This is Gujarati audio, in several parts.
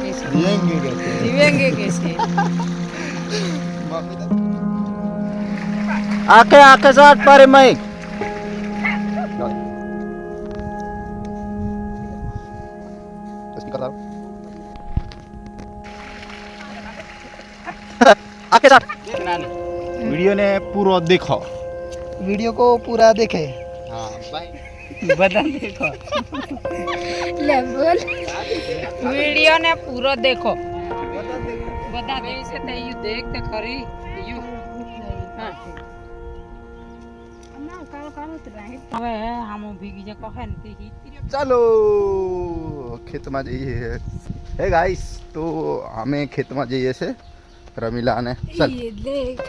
कैसे जिएंगे कैसे जिएंगे कैसे आके आके साथ पर मैं आके साथ वीडियो ने पूरा देखो वीडियो को पूरा देखे बदन देखो लेबल वीडियो ने पूरा देखो बदन देखो बदन से तो यू देख तो खरी यू हां ना काल काल तो रहे अबे हम भीग जा को हैं ती ही चलो खेत में जाइए हे गाइस तो हमें खेत में जाइए से रमीला ने चल ये देख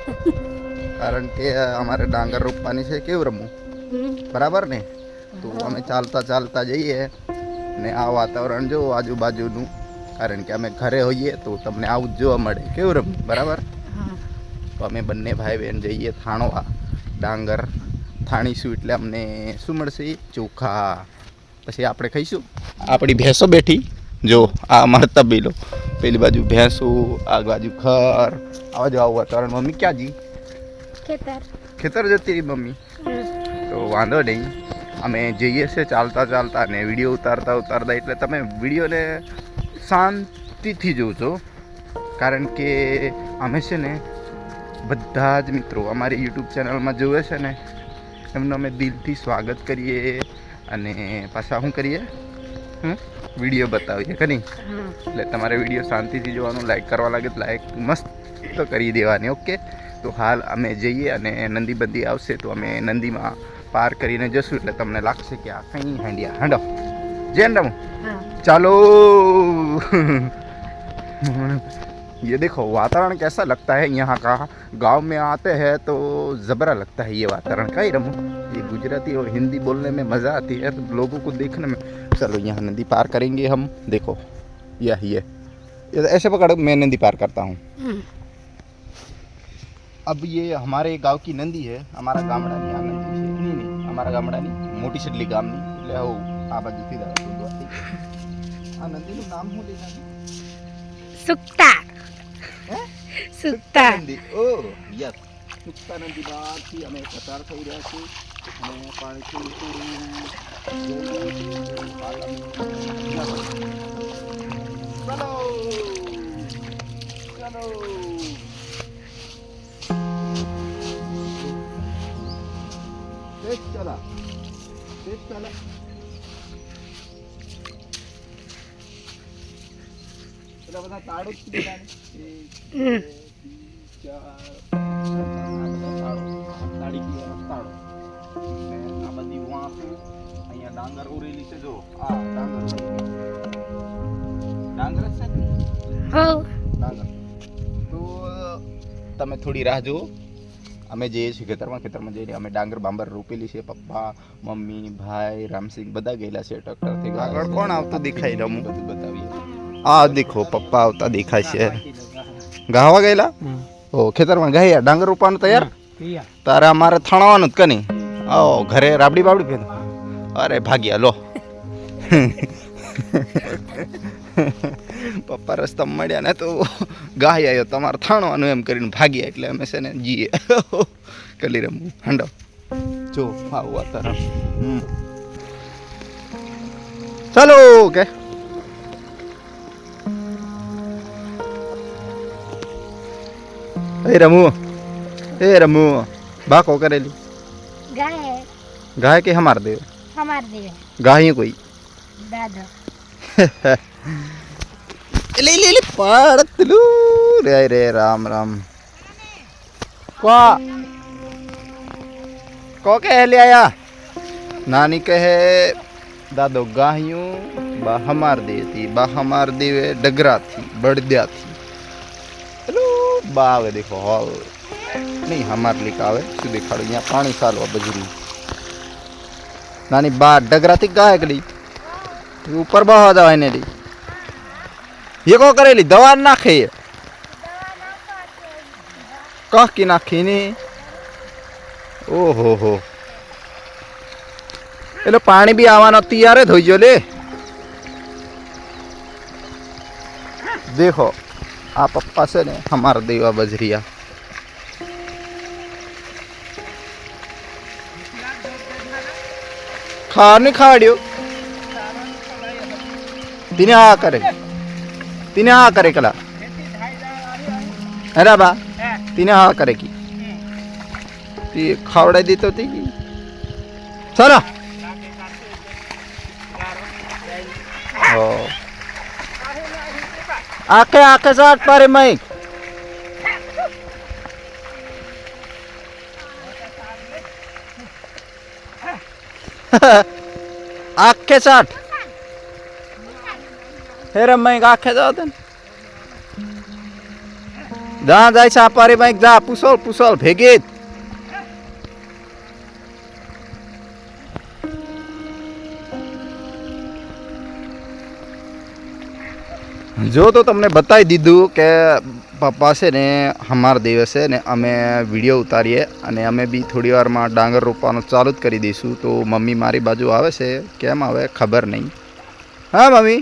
कारण के हमारे डांगर रोपानी से केव रमू हम्म। बराबर नहीं તો અમે ચાલતા ચાલતા જઈએ ને આ વાતાવરણ જો આજુબાજુનું કારણ કે અમે ઘરે હોઈએ તો તમને આવું જ જોવા મળે કેવું રમ બરાબર તો અમે બંને ભાઈ બહેન જઈએ થાણવા ડાંગર થાણીશું એટલે અમને શું મળશે ચોખા પછી આપણે ખાઈશું આપણી ભેંસો બેઠી જો આ અમારા તબીલો પેલી બાજુ ભેંસો આ બાજુ ખર આવા જો આવું વાતાવરણ મમ્મી ક્યાં જી ખેતર ખેતર જતી રહી મમ્મી તો વાંધો નહીં અમે જઈએ છીએ ચાલતા ચાલતા ને વિડીયો ઉતારતા ઉતારતા એટલે તમે વિડીયોને શાંતિથી જોજો કારણ કે અમે છે ને બધા જ મિત્રો અમારી યુટ્યુબ ચેનલમાં જોવે છે ને એમનું અમે દિલથી સ્વાગત કરીએ અને પાછા શું કરીએ વિડીયો બતાવીએ કરી એટલે તમારે વિડીયો શાંતિથી જોવાનું લાઈક કરવા લાગે તો લાઈક મસ્ત કરી દેવાની ઓકે તો હાલ અમે જઈએ અને નંદીબંધી આવશે તો અમે નંદીમાં પાર કરીને જશું એટલે તમને લાગશે કે આ કઈ હાંડિયા હાંડો જય રમો ચાલો ये देखो वातावरण कैसा लगता है यहाँ का गांव में आते हैं तो ज़बरा लगता है ये वातावरण का ही रमू ये गुजराती और हिंदी बोलने में मज़ा आती है तो लोगों को देखने में चलो यहाँ नदी पार करेंगे हम देखो यह ये ऐसे पकड़ मैं नदी पार करता हूँ अब ये हमारे गांव की नंदी है हमारा गामड़ा यहाँ नंदी અમારા ગામડાની મોટી સડલી ગામની એટલે આવું આ બાજુથી દાદા આ નદીનું નામ શું લીધા સુક્તા સુક્તા નદી ઓ યસ સુક્તા નદી બહારથી અમે પસાર થઈ રહ્યા છીએ અને પાણીથી ચલો ચલો Geç kala. Geç kala. तुला बघा ताडूच किती झाले? एक, दोन, तीन, चार, ताडू. તાળી ગઈ અને તાળો ને આ બધી વાંક અહીંયા ડાંગર ઉરેલી છે જો આ ડાંગર ડાંગર જ છે હો ડાંગર તો તમે થોડી રાહ જુઓ અમે જઈએ છીએ ખેતરમાં ખેતરમાં જઈને અમે ડાંગર બાંબર રોપેલી છે પપ્પા મમ્મી ભાઈ રામસિંહ બધા ગયેલા છે ટ્રેક્ટરથી આગળ કોણ આવતું દેખાય રમું બધું બતાવીએ આ દેખો પપ્પા આવતા દેખાય છે ગાવા ગયેલા ઓ ખેતરમાં ગયા ડાંગર રોપવાનું તૈયાર તારે અમારે થણાવાનું જ કની ઓ ઘરે રાબડી બાબડી પેલું અરે ભાગ્યા લો પપ્પા રસ્તા મળ્યા ને તો ગાય આવ્યો તમારે થાણવાનું એમ કરીને ભાગ્યા એટલે અમે છે ને જઈએ કલી રમવું હાંડો જો આવું વાતાવરણ ચાલો ઓકે એ રમુ એ રમુ બાકો કરેલી ગાય गाय के हमार देव हमार देव गाय कोई दादा को कह ले आया नानी कहे दादो बा हमार दे थी बा हमार डगरा थी बड़द्या थी हेलो बावे देखो हॉल नहीं हमार लिखावे शू दिखाड़ो यहाँ पानी सालो बजरी नानी बा डगरा थी गाय गली ऊपर बहा जावा इन्हें दी ये को करेली दवा ना खे कह की ना खीनी ओ हो हो एलो पानी भी आवा नती यारे धोई जोले देखो आप पप्पा से ने हमार देवा बजरिया खा नहीं खाड़ियो दिन आ करे तिने हा करे केला बा तिने हा की ती खावडा दी होती की चला हो आखे आखे जात पारे मैं आखे साठ હેરમભાઈ કાંખે જાવ ને દા જાય છે પારી ભાઈ જા પૂસોલ પૂસોલ ભેગી જો તો તમને બતાવી દીધું કે પપ્પા છે ને હમાર દિવસે ને અમે વિડીયો ઉતારીએ અને અમે બી થોડી વારમાં ડાંગર રોપવાનું ચાલુ જ કરી દઈશું તો મમ્મી મારી બાજુ આવે છે કેમ આવે ખબર નહીં હા મમ્મી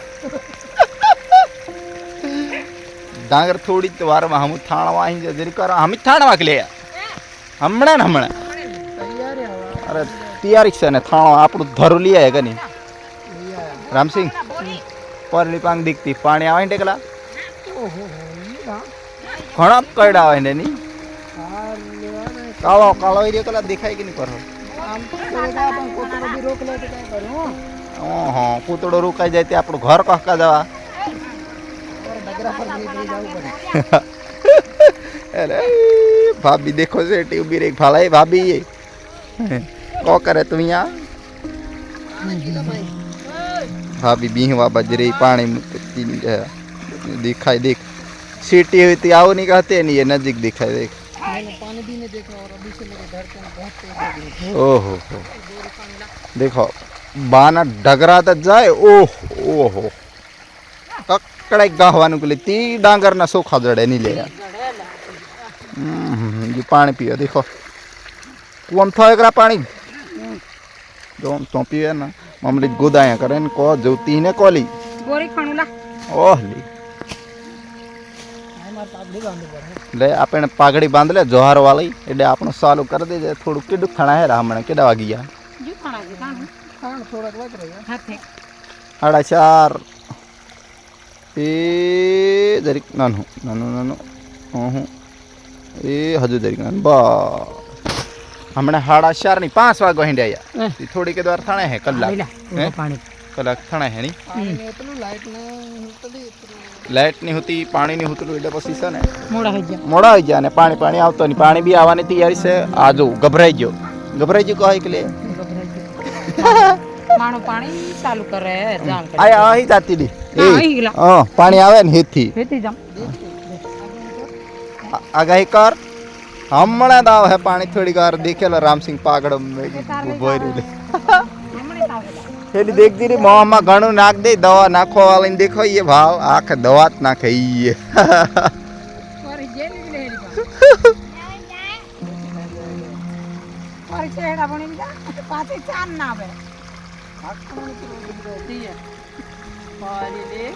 ડાંગર થોડી જ વારમાં હમ થાણવા અહીં જરી કરો હમ થાણવા કે લેયા હમણાં ને હમણાં અરે તૈયારી છે ને થાણો આપણું ધરું લઈ આવે કે નહીં રામસિંહ પરલી પાંગ દીખતી પાણી આવે ને ટેકલા ઘણા કડા આવે ને નહીં કાળો કાળો એરિયો કલા દેખાય કે નહીં કરો ઓહો કૂતડો રોકાઈ જાય તે આપણું ઘર કહકા જવા देखो से દેખો છે ટીવ બી રેખ ફાલાય ભાભી કો કરે તું અહીંયા ભાભી બીહવા બજ રહી પાણી दिखाई देख सीटी हुई थी आओ नहीं कहते नहीं ये नज़दीक दिखाई देख पानी भी नहीं देखा और अभी से मेरे घर पे बहुत ओहो देखो बाना डगरा तो जाए ओह ओहो કડે ઘાવવાનું કલે તી ડાંગરના સોખા જોડે ની લે હં હં જી પાણી પી દેખો કોન થો એકરા પાણી જો ટો પીય ને મામલે ગોદાયા કરે ને કો જો તીને કોલી બોરી ખણુલા ઓલી આય માર પાડી ગવાં તો બોલે લે આપણ પાઘડી બાંધ લે જોહાર વાલી એટલે આપણો સાલુ કરી દેજે થોડું કિડુ ખાણા હે રામણ કે દવાગી આ જી ખાણા કે ખાણ થોડક વકરયા હા ઠીક 8 4 એ દરેક નાનું નાનું નાનું હું એ હજુ દરેક નાનું બસ હમણાં સાડા ચાર ની પાંચ વાગવા હિંડ્યા થોડીક વાર થણે હે કલાક કલાક થાણે હે ની લાઇટ ની હતી પાણી ની હતું એટલે પછી છે ને મોડા આવી ગયા મોડા આવી ગયા ને પાણી પાણી આવતો નહીં પાણી બી આવવાની તૈયારી છે આ ગભરાઈ ગયો ગભરાઈ ગયો કહે કે લે માણો પાણી ચાલુ કરે જાણ કરે આ અહીં જાતી દી એ હા પાણી આવે ને હેથી હેથી જામ આગાહી કર હમણાં દાવ હે પાણી થોડી વાર દેખેલો રામસિંહ પાગડ ઉભો રહી એટલે દેખતી રહી મોમાં ઘણું નાખ દે દવા નાખવા વાળીને દેખો એ ભાવ આખે દવા જ નાખે ઈએ પાછી ચાન ના આવે mahalleli.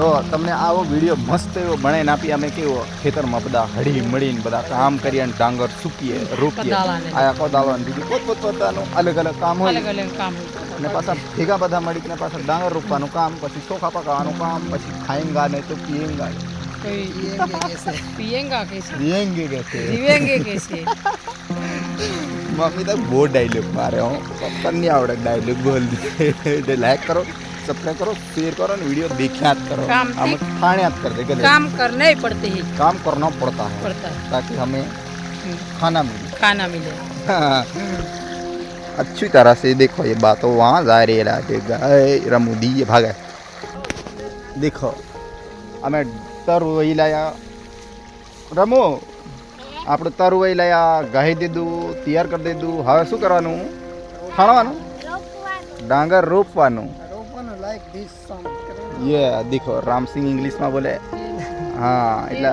જો તમને આવો વિડીયો મસ્ત એવો ભણાઈને આપીએ અમે કેવો ખેતરમાં બધા હળી મળીને બધા કામ કરીએ અને ડાંગર સૂકીએ રોકીએ આયા કોદાલો અને બીજું પોત પોત પોતાનું અલગ અલગ કામ હોય અને પાછા ભેગા બધા મળીને પાછા ડાંગર રોકવાનું કામ પછી ચોખા પકાવવાનું કામ પછી ખાઈંગા ને તો પીએંગા पियेंगा कैसे पियेंगे कैसे मम्मी तक बहुत डायलॉग पा रहे हो सबका नहीं आवड़ा डायलॉग बोल दिए लाइक करो सब्सक्राइब करो शेयर करो और वीडियो देखे करो हम खाने याद कर देंगे काम करना ही पड़ते ही काम करना पड़ता है पड़ता है ताकि हमें खाना मिले खाना मिले अच्छी तरह से देखो ये बात वहाँ जा रही है रामोदी ये भागा देखो हमें વહી લાયા રમો આપણે તરવઈ લાયા ગાહી દીધું તૈયાર કરી દીધું હવે શું કરવાનું ખાણવાનું ડાંગર રોપવાનું યે દેખો રામસિંહ ઇંગ્લિશમાં બોલે હા એટલે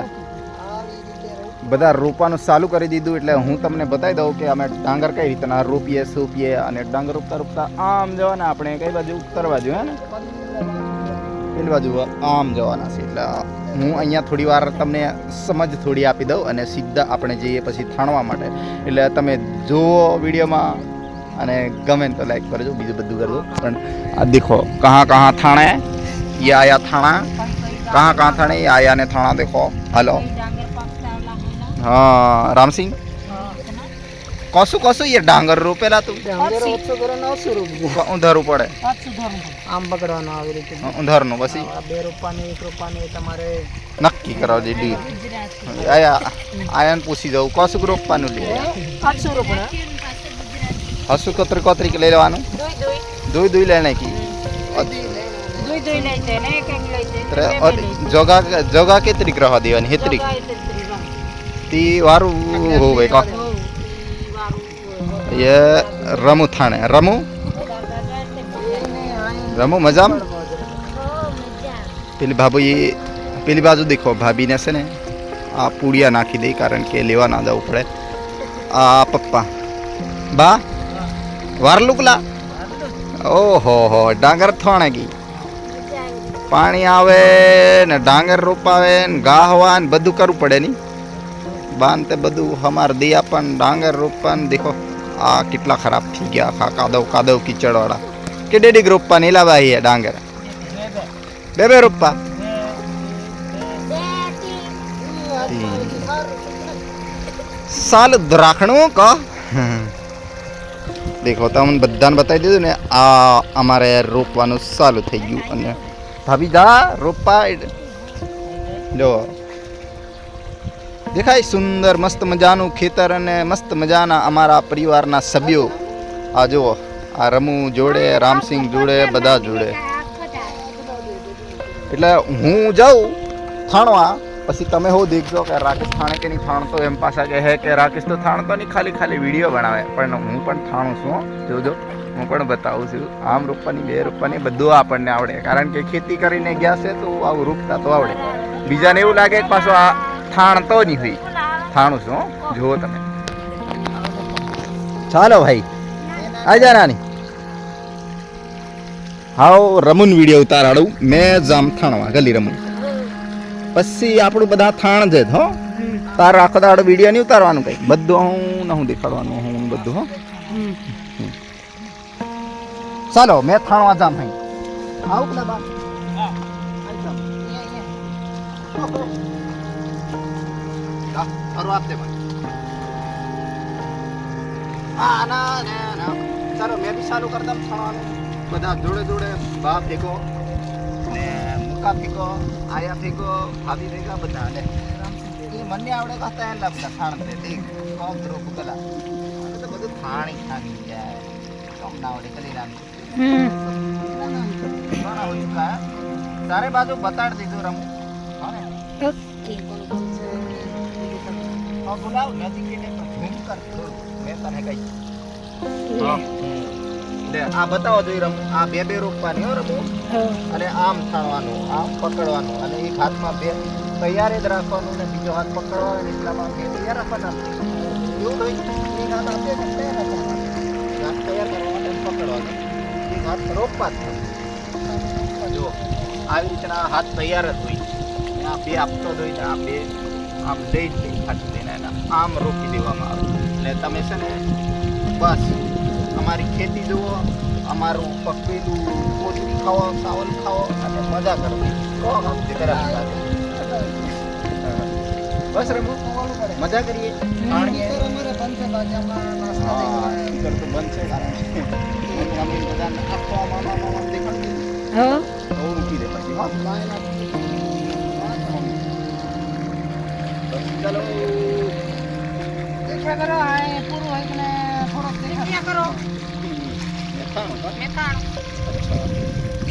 બધા રોપવાનું ચાલુ કરી દીધું એટલે હું તમને બતાવી દઉં કે અમે ડાંગર કઈ રીતના રોપીએ સૂપીએ અને ડાંગર રોપતા રોપતા આમ જવાના આપણે કઈ બાજુ ઉત્તર જોઈએ ને પેલી બાજુ આમ જવાના છે એટલે હું અહીંયા થોડી વાર તમને સમજ થોડી આપી દઉં અને સીધા આપણે જઈએ પછી થાણવા માટે એટલે તમે જુઓ વિડીયોમાં અને ગમે તો લાઈક કરજો બીજું બધું કરજો પણ દેખો કહા કહાં થાણે યા આયા થાણા कहाँ कहाँ થાણે ये आया ने थाना देखो हेलो हाँ राम કશું કશું યાર ડાંગર રોપેલા તું ઉધારું પડે આમ પકડવાનું આવી રીતે ઉધારનું પછી બે રોપવાની એક રોપવાની તમારે નક્કી કરાવજે ડી આયન પૂછી જવું કશું રોપવાનું લે હસુ કતરી કતરી લઈ લેવાનું દોઈ દોઈ લઈ નાખી જોગા જોગા કેતરીક રહેવા દેવાની હેતરીક તી વારું હોવે કાકા ये रमु थाने रमु रमु मजाम पेली भाभू ये पेली बाजू देखो भाभी ने ने आ पुड़िया नाखी दी कारण के लेवा ना जाऊ पड़े आ पप्पा बा वार लुकला ओ हो हो डांगर थाने की पानी आवे ने डांगर रोपावे गाहवा बधु करू पड़े नहीं बांधते बधु हमार दियापन डांगर रूपन देखो आ कितना खराब थी गया खा कादव कादव कीचड़ वाला किडे डिग रूपा नीला भाई है डांगर बेबे रूपा साल द्राखणों का देखो तो हम बदान बताई दीद ने आ अमारे रोपवा सालू थी गयु भाभी दा रोपा जो દેખાય સુંદર મસ્ત મજાનું ખેતર અને મસ્ત મજાના અમારા પરિવારના સભ્યો આ જુઓ આ રમુ જોડે રામસિંહ જોડે બધા જોડે એટલે હું જાઉં થાણવા પછી તમે હું દેખજો કે રાકેશ થાણે કે નહીં થાણતો એમ પાછા કહે કે રાકેશ તો થાણતો નહીં ખાલી ખાલી વિડીયો બનાવે પણ હું પણ થાણું છું જોજો હું પણ બતાવું છું આમ રૂપાની બે રૂપાની બધું આપણને આવડે કારણ કે ખેતી કરીને ગયા છે તો આવું રૂપતા તો આવડે બીજાને એવું લાગે કે પાછો આ થાણ તો થાણતો નથી થાણું છું જુઓ તમે ચાલો ભાઈ આજા નાની હાવ રમુન વિડીયો ઉતારાડું મેં જામ થાણવા ગલી રમુન પછી આપણું બધા થાણ છે હો તારો આખો દાડો વિડીયો નહીં ઉતારવાનું કઈ બધું હું ન હું દેખાડવાનું હું બધું હો ચાલો મેં થાણવા જામ ભાઈ આવું બધા ka? Aruate man. હા આના ને આના ચાલો મેં બી ચાલુ કરતા ખાવાનું બધા જોડે જોડે બા ફેંકો ને મુકા ફેંકો આયા ફેંકો ભાભી ભેગા બધા ને એ મને આવડે કહેતા એમ લાગતા ખાણ દે કોમ ધ્રો ભૂગલા તો બધું ખાણી ખાણી જાય કોમ ના આવડે કલી રાખ તારે બાજુ બતાડ દીધું રમું હા ને ઓકે અગલાવ કહી લે આ બતાવો જોઈ રમો આ બે બે રોકવાની હો રમો અને આમ થાળવાનું આમ પકડવાનું અને એક હાથમાં બે તૈયાર જ રાખવાનું અને બીજો હાથ પકડવાનો અને એટલામાં બે તૈયાર રાખવાના એવું હોય એક તૈયાર રાખવાના હાથ તૈયાર કરવા માટે પકડવાનો એક હાથ રોકવા જ જો આવી રીતના હાથ તૈયાર જ હોય આ બે આપતો જ હોય આ બે આમ જઈ જ ખાલી આમ રોકી દેવામાં આવે એટલે તમે છે ને બસ અમારી ખેતી જુઓ અમારું પકવેલું કોથળી ખાવો ચાવલ ખાઓ અને મજા કરવી કહો બસ રમો મજા કરીએ ચલો રૂપિયા કરો આ એ પૂરું હોય ને થોડોક રૂપિયા કરો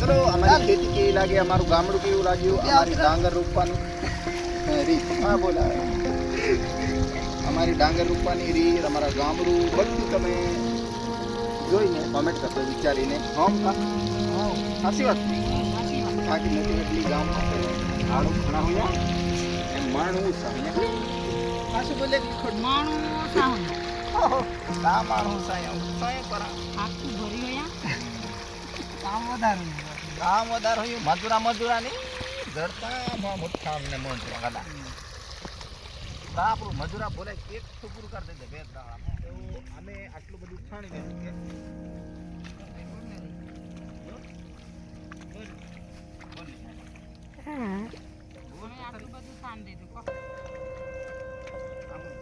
ચલો અમારી ખેતી કેવી લાગે અમારું ગામડું કેવું લાગ્યું અમારી ડાંગર રોપવાનું રીત હા બોલા અમારી ડાંગર રોપવાની રીત અમારા ગામડું બધું તમે જોઈને કોમેન્ટ કરશો વિચારીને હમ સાચી વાત બાકી નથી એટલી ગામમાં હાડું ઘણા હોય એમ માણવું છે પાછું બોલે માણું સાહું તા માણું સાહેબ સોય પર આખું ભરી ગયા કામ વધારે કામ વધારે હોય મજૂરા મજૂરા નહીં જડતામાં મોટા અમને મજૂરા કદા આપણું મજૂરા બોલે એક છોકરું કરી દેજે બે દાડામાં તો અમે આટલું બધું ઉઠાણી લેવું કે બોલ બોલ આટલું બધું સાંજ દીધું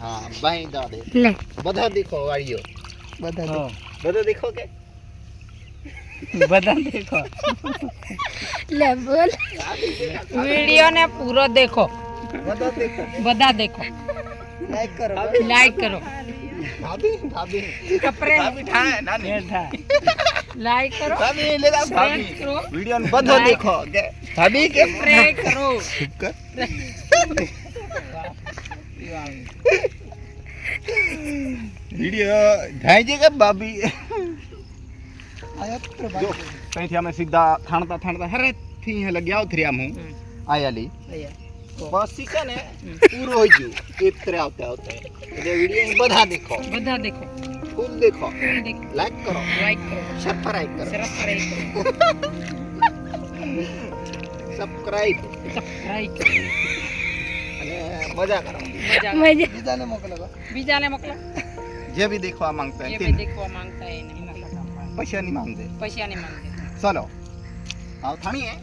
હા બાઈ દો દે લે બધો દેખો વાળીઓ બધો બધો દેખો કે બધા દેખો લે બોલ વિડિયો ને પૂરો દેખો બધા દેખો બધા દેખો લાઈક કરો લાઈક કરો ભાભી ભાભી કપરે ભાભી થા નાની થા લાઈક કરો ભાભી લે દા ભાભી વિડિયો ને બધો દેખો કે ભાભી કે પ્રે કરો ચૂપ કર વિડિયો થાય છે કે બાબી જો ત્યાંથી અમે સીધા થાણતા થાણતા હરે થી હે લગ્યા ઉતર્યા હું આયાલી પછી છે ને પૂરો હોઈ ગયું ઉતરે આવતા આવતા એટલે વિડિયો બધા દેખો બધા દેખો ખૂબ દેખો લાઈક કરો લાઈક કરો સબસ્ક્રાઇબ કરો સબસ્ક્રાઇબ કરો સબસ્ક્રાઇબ સબસ્ક્રાઇબ મજા કરો મજા બીજાને મોકલો બીજાને મોકલો જે ભી દેખવા માંગતા હે જે ભી દેખવા માંગતા હે પૈસા ની માંગજે પૈસા ની માંગજે ચલો આવ થાણી હે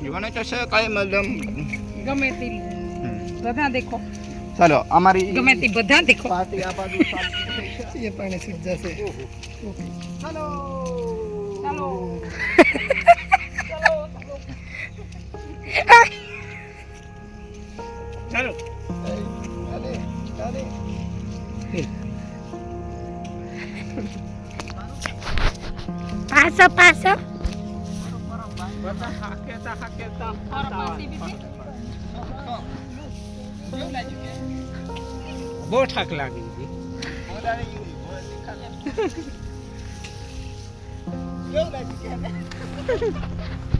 જીવને ચશે કાય મલમ ગમે તી બધા દેખો ચલો અમારી ગમે તી બધા દેખો પાર્ટી આ બાજુ સાફ એ પણ સુજ જશે ચલો ચલો ચલો ચલો પાછો પાછો બહુ ઠાક લાગી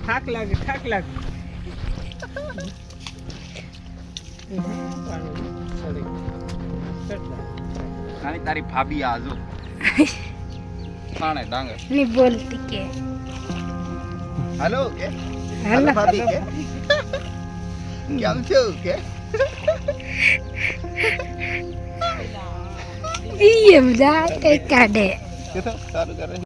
થાક લાગે થાક લાગે તારી ભાભી આજો થાણે ડાંગર ની બોલતી કે હેલો કે હેલો ભાભી કે કેમ છો કે બીએમ જા એ કાઢે સારું કરે